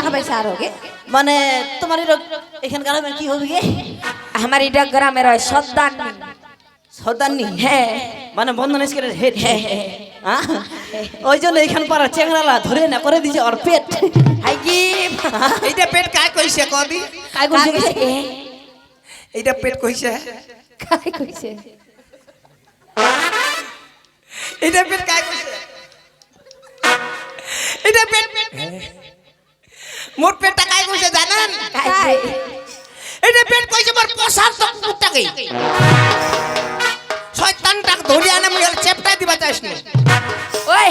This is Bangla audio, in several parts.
আর হোগে মানে তোমার এখানকার কি হবে গে আমার এটা গ্রামের হয় সর্দার সর্দারনি হ্যাঁ মানে বন্ধন স্কেলের হেড হ্যাঁ, হ্যাঁ। ওই জন্য এখান পাড়া চেংড়ালা ধরে না করে দিছে ওর পেট। হাই কি এইটা পেট কায় কইছে কদি কাই করছে কাকে গে? এইটা পেট কইছে কাকে কইছে? এইটা পেট কায় কইছে? এইটা পেট মোর পেটটা কায় কইছে জানেন? এইটা পেট কইছে মোর পসার তো কুত্তাকে শয়তানটাকে ধরে আনে মুই চেপটা দিবা চাইছ না। ওই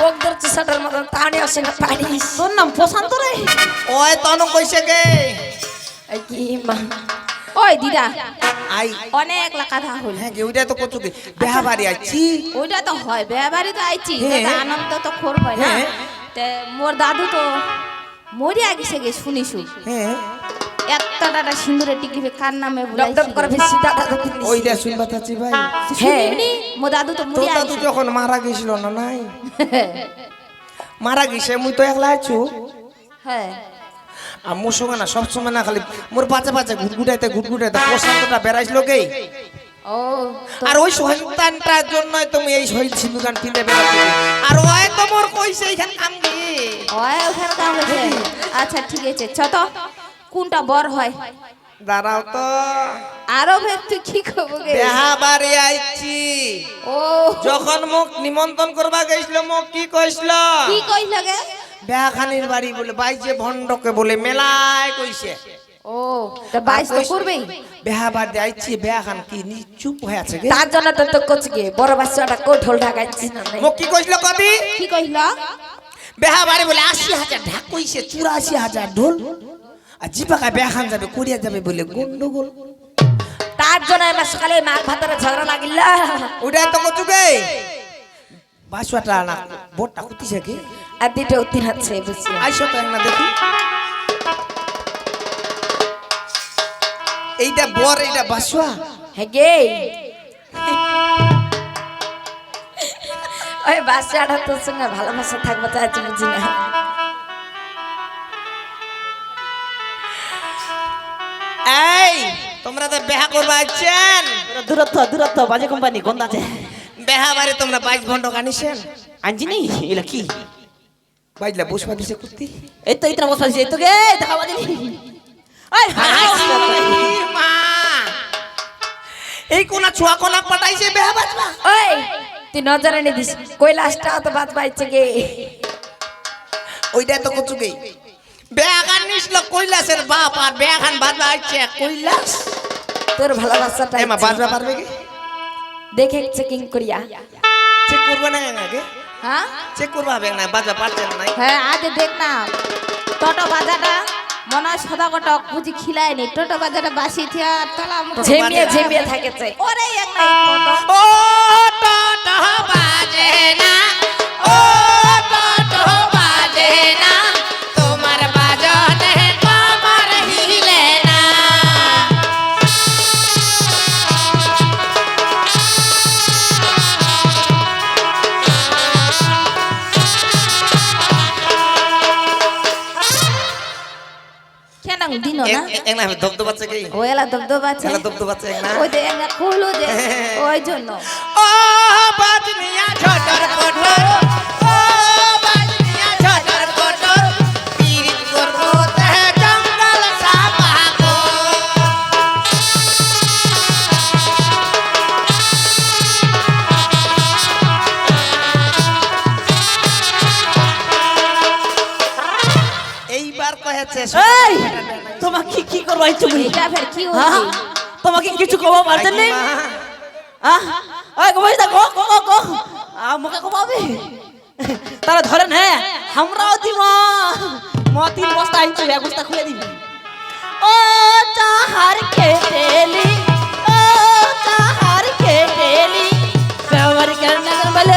বক ধরছে সাটার মতন তাহলে আসে না পানি তোর নাম রে? ওই তন কইছে গে এই কি মা? ওই দিদা। আই। অনেক কথা হল হ্যাঁ ওইটা তো গে বেহা বাড়ি আইছি ওইটা তো হয় বেবারি তো আইছি হ্যাঁ। আনন্দ তো করবে না। হ্যাঁ। তে মোর দাদু তো মরিয়া গেছে গে শুনিছু। হ্যাঁ। একটা টাটা সিন্দুরে টিকিবে কার নামে ডব ডব করে দাদা শুনবা চাচ্ছি ভাই। শুনিনি মো দাদু তো মরিয়া দাদু গেছে যখন মারা গেছিল না নাই? মারা গেছে মুই তো একলা আছো। হ্যাঁ। আর মোর সঙ্গে না সবসময় না খালি মোর পাচে পাচে ঘুটঘুটাইতে ঘুটঘুটাইতে প্রশান্তটা বেড়াইছিল তো আর ওই সন্তানটার জন্যই তুমি এই শহীদ সিন্ধু গান ফিরে বেড়াচ্ছি। আর ওই তো মোর কইছে এইখান কাম দিয়ে ওখানে কাম আচ্ছা ঠিক আছে চ তো। কোনটা বর হয়? দাঁড়াও তো। আরও তুই কি গে বেহা বাড়ি আইছি। ও। যখন মোক নিমন্ত্রণ করবা গেছিল মোক কি কইছিল? কি কইল গে? বেহাখানির বাড়ি বলে বাইছে ভণ্ডকে বলে মেলায় কইছে। ও তা বাইশ তো করবেই। বেহা বাড়ি আইছি বেহাখান কি নি চুপ হয়ে আছে গে। তার জন্য তো তো গে বড় বাচ্চাটা কোঠল ঢাকাইছিস না নাই। মোক কি কইছিল কবি? কি কইল? বেহা বাড়ি বলে আশি হাজার ঢাক কইছে চুরাশি হাজার ঢোল। আর জিপাকা বেহাখান যাবে কোরিয়া যাবে বলে গন্ডগোল। তার জন্য আমার সকালে মাছ ভাতারে ঝগড়া লাগিল। ওইটাই তো কচু গে বাসুয়াটা না বোটটা কুতিছে কি আর দুটো হচ্ছে বুঝছি আইসো তো না দেখি। এইটা বর এইটা বাসুয়া হ্যাঁ গে ওই বাচ্চাটা তোর সঙ্গে ভালোবাসা থাকব তো আজ বুঝি না। এই তোমরা তো বেহা করবা আছেন দূরত্ব দূরত্ব বাজে কোম্পানি গন্দাছে বেহা বাড়ি তোমরা বাইশ ঘণ্টা কানিছেন আনছি নি এলা কি? বাইজলা বসবা দিছে কুর্তি এই তো বসা দিছে এই তো গে দেখা বাজে এই কোনা ছোয়া কোনা পাঠাইছে বেহা বাজবা। ওই তুই নজরে নি দিস কৈলাসটা তো বাদ পাইছে গে। ওইটা তো কচু গেই। বেহাখান নিছিল কৈলাসের বাপ আর বেহাখান বাজবা আইছে কৈলাস। তোর ভালোবাসাটা এমা বাজবা পারবে কি দেখে চেকিং করিয়া। চেক করবে না আগে? হ্যাঁ? চেক করবা হবে না বাজবা পারছে না হ্যাঁ আজ দেখ না টোটো বাজাটা মনে হয় সদা কটক বুঝি খিলায়নি টোটো বাজারে বাসি থিয়া তলা ঝেমিয়ে ঝেমিয়ে থাকেছে। ওরে এক নাই ও টোটো বাজে না। কি? ও এলা আছে? ওই যে একটা খুলু যে ওই জন্য। ও বাজনিয়া ছোটর কোঠর এই তোমাকে কি কি করবা ইচ্ছুক ফের কি হ্যাঁ তোমাকে কিছু কবা পারতেন নেই হ্যাঁ ওই কবাই দা কো কো কো কো। আমাকে কবাবে তারা ধরেন হ্যাঁ আমরাও দিব ম। তিন বস্তা আনছো এক বস্তা খুলে দিবি। ও চাহার কেটেলি ও চাহার ব্যবহার বলে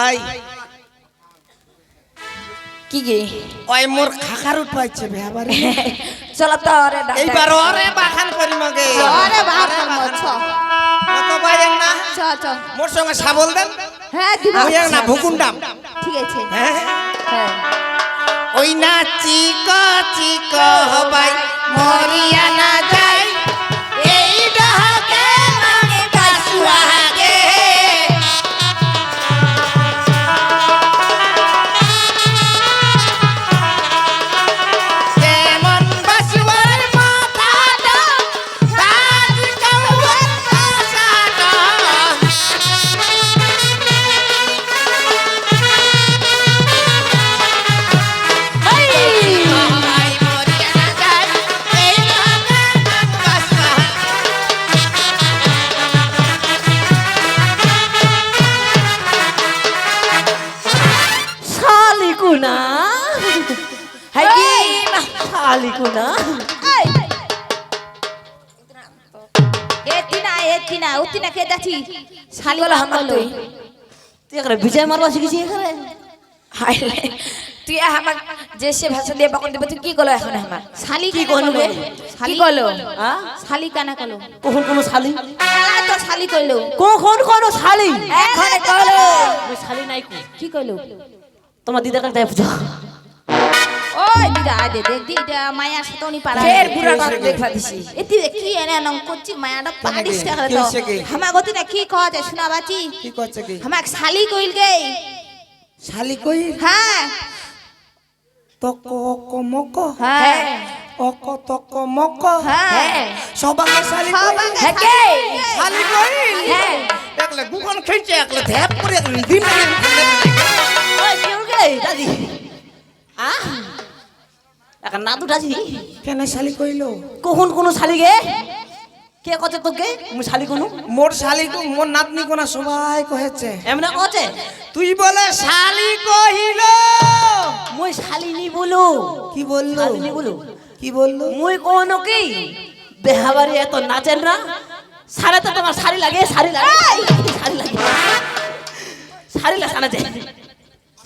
আই। কি গে? ওই মোর খাখার উঠবাইছে বেহাবারে চলো তো রে এইবার ওরে বাখান করি মগে আরে কত বাইরেন না। চ চ মোর সঙ্গে সাবল দেন। হ্যাঁ দিব। না ভুকুন্ডাম। ঠিক আছে। হ্যাঁ। হ্যাঁ। ওই না চিক চিক হবাই মরিয়া না যাই। শালিকুনা এই! এতিনা এতিনা উতিনা কে যাচ্ছি শালি বলো হামার তুই। তুই। এখানে বিজয় মারবা শিখেছি এখানে? হাইলে তুই আমাক যে সে ভাষা দিয়ে বকন দিবে তুই কি করল এখন আমার? শালি কি করল? করল বে? শালি করল? হ্যাঁ? শালি কানা করল কখন কোনো শালি? তো শালি কইলো। কখন কোনো শালি? এখন করল শালি নাই কো। কি কইলো? তোমার দিদাকে তাই বুঝো। ওই দিদা আদে দেখ দিদা মায়া সতনি পারা ফের বুড়াটা দেখা দিছি? এতি কি এনে নং করছি? মায়াটা পাড়িস টাকা তো হামা গতি না কি? কহ দে শোনা বাচি। কি করছে কি? হামাক শালি কইল গে। শালি কই হ্যাঁ। তক মক। হ্যাঁ। অক তক মক। হ্যাঁ। সবাকে শালি কই সবাকে হ্যাঁ কে? শালি কই হ্যাঁ। একলে গুখন খেলছে একলে ধ্যাপ করে দিন। ওই কি হল গে? দাদি। আ এখন না দাদি কেন শালি কইলো? কখন কোনো শালি গে কে কছে তোকে? মু শালি কোনো? মোর শালি কো মোর নাতনি কোনা সবাই কহেছে। এমনা কছে? তুই বলে শালি কহিলো। মই শালি নি বলো। কি বলল? শালি নি বলো। কি বলল? মুই কোনো কি? বেহাবারি এত নাচেন না? সারে তো তোমার শাড়ি লাগে শাড়ি লাগে। শাড়ি লাগে। শাড়ি লাগে সানা যায়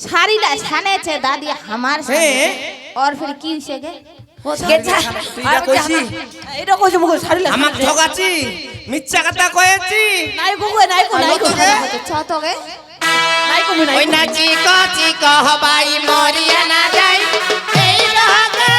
শাড়িটা ছানেছে দাদি আমার সাথে আর ফির কি হইছে গে? আমাকে ঠকাচ্ছি মিথ্যা কথা কয়েছি। নাই গুগো নাই গো নাই গো? ছতকে নাই গো নাই ওই নাচি কচি কহবাই মরিয়া না যাই। এই লোকে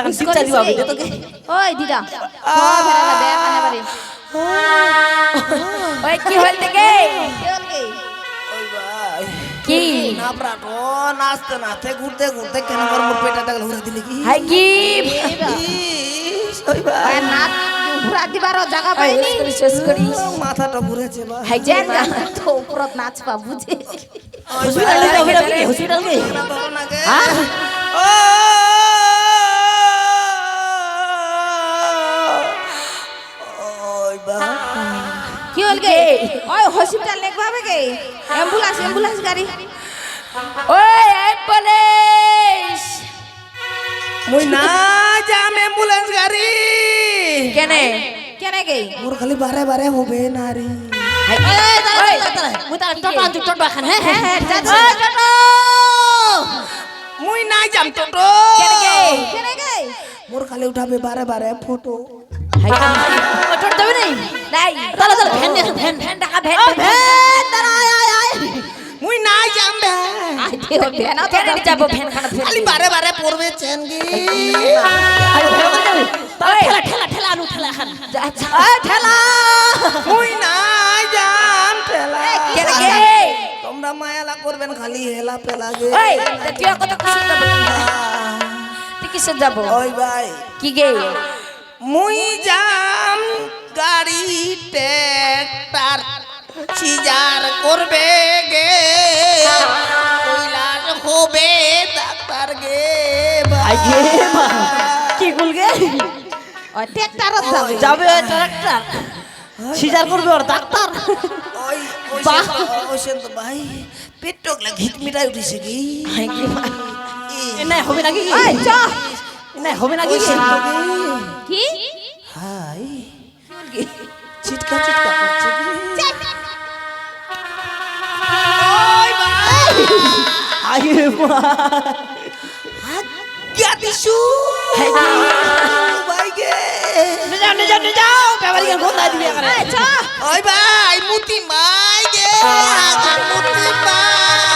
এখন শিক্ষা দিব আমি তোকে। ওই দিদা। ওই কি হল থেকে? কি না প্রাকো নাচতে নাচতে ঘুরতে ঘুরতে কেন আমার মোর পেটা টাকা ঘুরে দিলি কি? হাই কি? ওই বা নাচ ঘুরা দিবার জায়গা পাইনি। শেষ করি। মাথাটা ঘুরেছে বা হাই যে না তো উপরত নাচবা বুঝে হসপিটালে যাও হসপিটালে হসপিটালে হ্যাঁ ও হল গে ওই হসপিটাল লেখবাবে গে অ্যাম্বুলেন্স অ্যাম্বুলেন্স গাড়ি ওই অ্যাম্বুলেন্স মুই না যাম অ্যাম্বুলেন্স গাড়ি কেনে কেনে গে মোর খালি বারে বারে হবে দাঁড়া দাঁড়া মুই তার টটো আনতে টটো খান হ্যাঁ হ্যাঁ হ্যাঁ যাচ্ছি ওই টটো মুই না যাম টোটো মোর খালি উঠাবে বারে বারে ফটো হাই দেবে নাই? Van van van van van দাঁড়া আয় আয় মুই যাম ভ্যানা তো যাব ভ্যান খানা খালি বারে বারে পড়বে চেন গে ভেলো করে যাবে ঠেলা ঠেলা ঠেলা আনু ঠেলা ঠেলা। মুই নাই জান পেলা কে কে তোমরা মায়ালা করবেন খালি হেলা পেলা গে এই তুই কত কিসে যাব তুই কিসে যাব? ওই ভাই। কি গে? মুই জাম গাড়ি ট্রাক্টর সিজার করবে গে। কৈলাস হবে ডাক্তার গে কি গুল গে? ওই যাবে। যাবে ওই ট্রাক্টর। সিজার করবে ওর ডাক্তার। ওই ওই তো ভাই পেট ঘিট মিটাই উঠিছে কি নাই হবে নাকি এই না হবে না কি? কি? হাই চিটকা চিটকা করছে। আরে মা! আজ্ঞা দিশু। হ্যাঁ। ভাইগে যাও নে যাও যাও ব্যাপারি কে গোতা দিয়ে করে আচ্ছা ওই ভাই মুতি মাইগে মুতি মাই।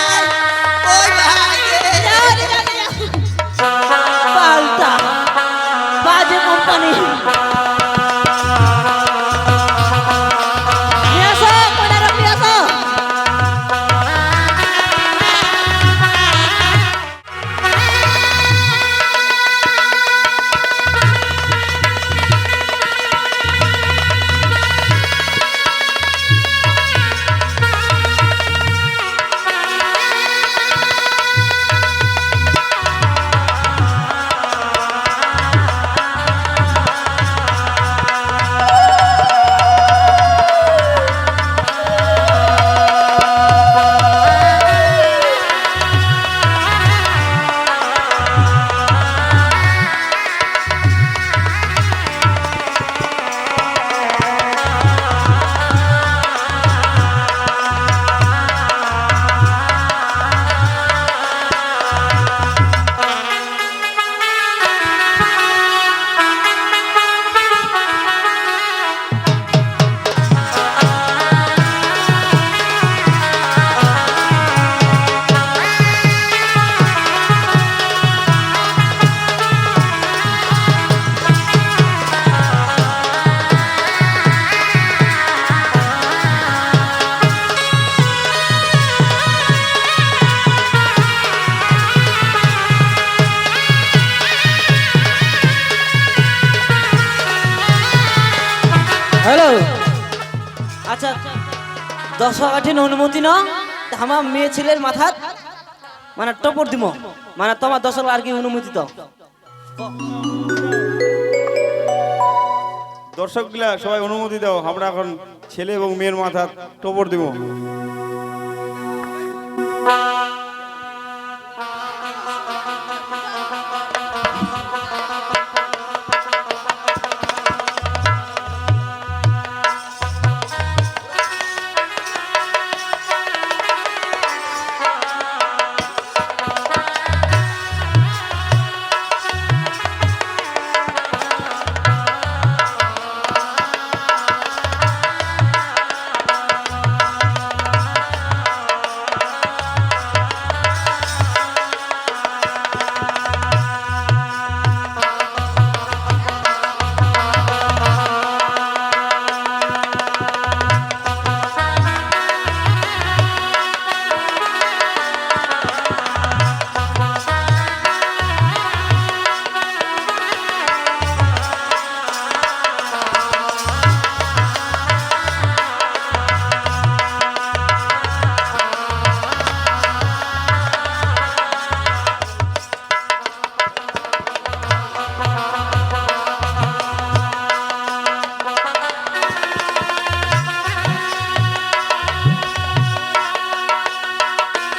কাঠিন অনুমতি ন আমার মেয়ে ছেলের মাথা মানে টপর দিব মানে তোমার দশ আর কি অনুমতি তো দর্শকগুলা সবাই অনুমতি দাও। আমরা এখন ছেলে এবং মেয়ের মাথা টপর দিব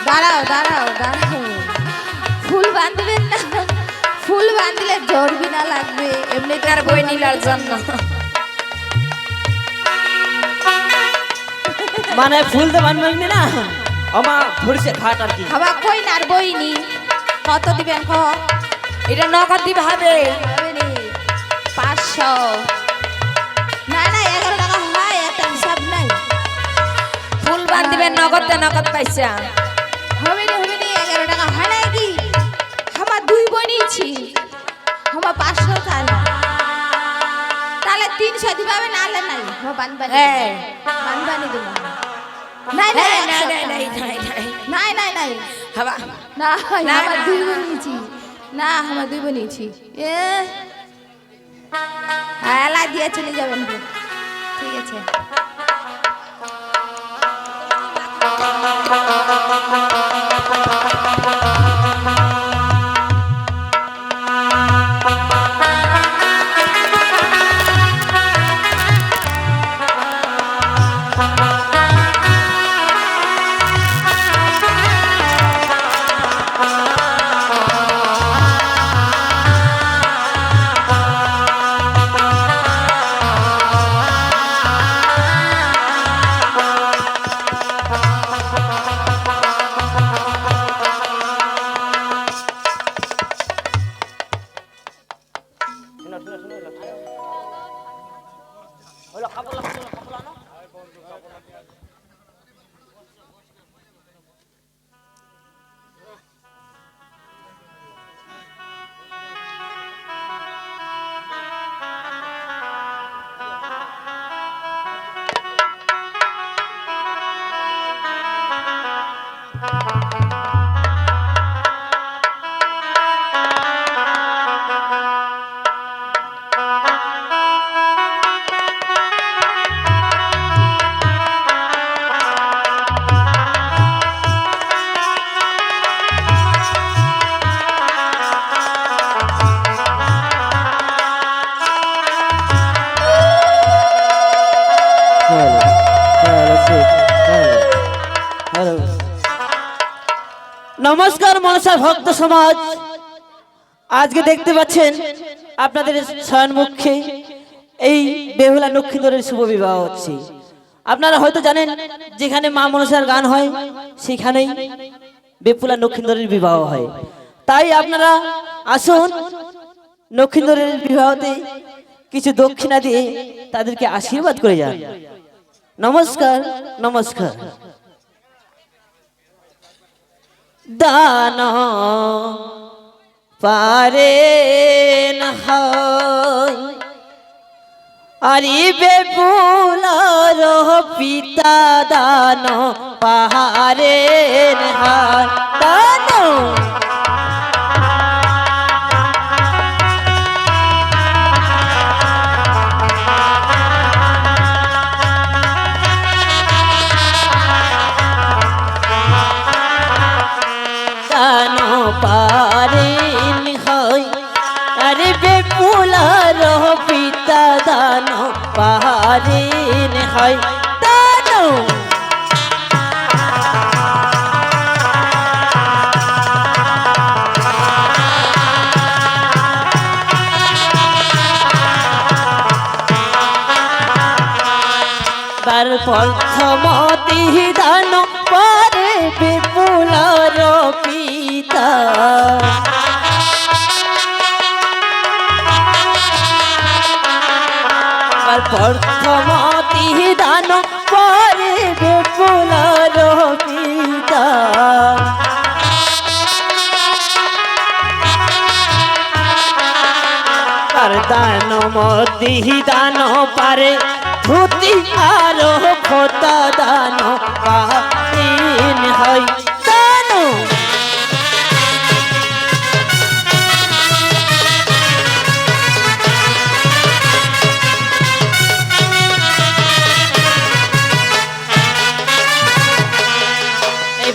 দাঁড়াও দাঁড়াও দাঁড়াও। ফুল বাঁধবেন না ফুল বাঁধলে জড়বি না লাগবে এমনি তার বই নীলার জন্য। মানে ফুল তো বানবেন না? আমা ধরছে ঘাট আর কি। খাবা কই নার বইনি কত দিবেন ক? এটা নগদ দিবে হবে নি? পাঁচশো। না না এগারো টাকা হয় একটা হিসাব নাই। ফুল বান দিবেন নগদ তে নগদ পয়সা তিনশো দিবাবে না হলে নাই। বানবানি। বানবানি দেবো। নাই নাই নাই, নাই, নাই, নাই, নাই। নাই। নাই নাই না না, আমার দুই বোন নিয়েছি না আমার দুই বোন নিয়েছি এ এলা দিয়ে চলে যাবেন ঠিক আছে। নমস্কার মনসা ভক্ত সমাজ। আজকে দেখতে পাচ্ছেন আপনাদের স্বয়নমুখে এই বেহুলা লক্ষ্মীধরের শুভ বিবাহ হচ্ছে। আপনারা হয়তো জানেন, যেখানে মা মনসার গান হয়, সেখানেই বেপুলা লক্ষ্মীধরের বিবাহ হয়। তাই আপনারা আসুন লক্ষ্মীধরের বিবাহতে কিছু দক্ষিণা দিয়ে তাদেরকে আশীর্বাদ করে যান। নমস্কার নমস্কার। দান পারে আরিবে আরে বেপুলার পিতা দান পাহারে হার দান পারেন হয় আরে বেপুলার পিতা দান পারেন হয় বার প্রথমতি দান পারে বিপুলার পিতা বার প্রথমতি দান পারে বিপুলার পিতা। দান মতি দান পারে ধুতি আর খোতা দান পাইন হয়।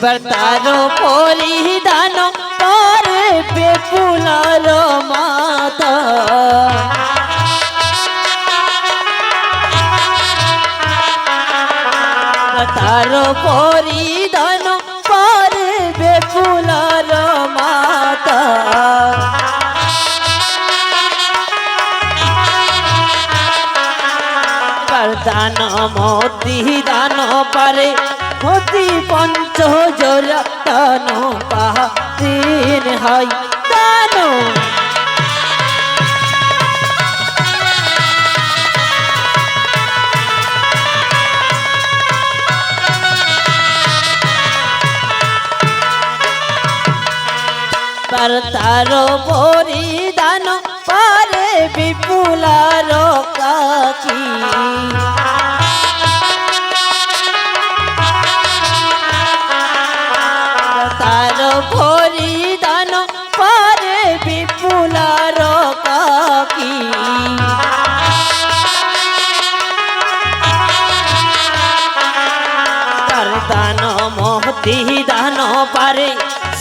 এবার তার পরিধান করে বেপুলার মাতা। তার পরিধান করে বেপুলার মাতা। দান মতি দান পারে মতি পঞ্চ জোরা দান হয় দান তার তার পরি দান পারে বিপুলার কাকি। দান পারে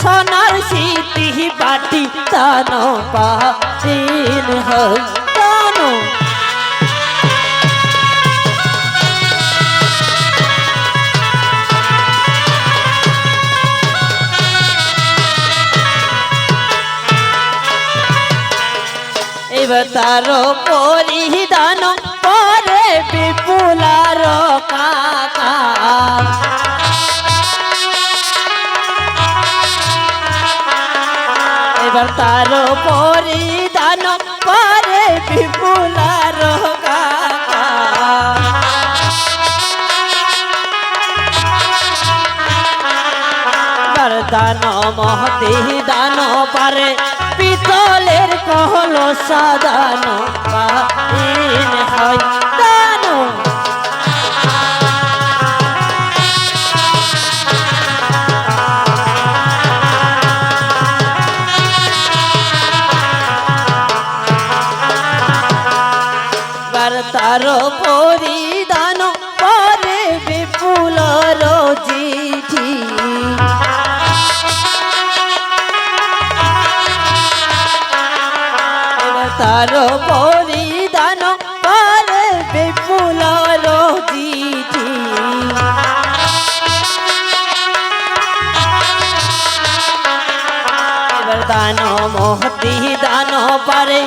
সোনার স্মৃতি বাটি দান পাতিন দান। এবার তার পরিধান পরে বিপুলার কাকা। এবার তার পরিধান পরে বিপুলার দান মহতি দান পারে পিতলের কহল সাদান হয়। তার পরিধান পারে বিপুল চিঠি দান মহতি দান পারে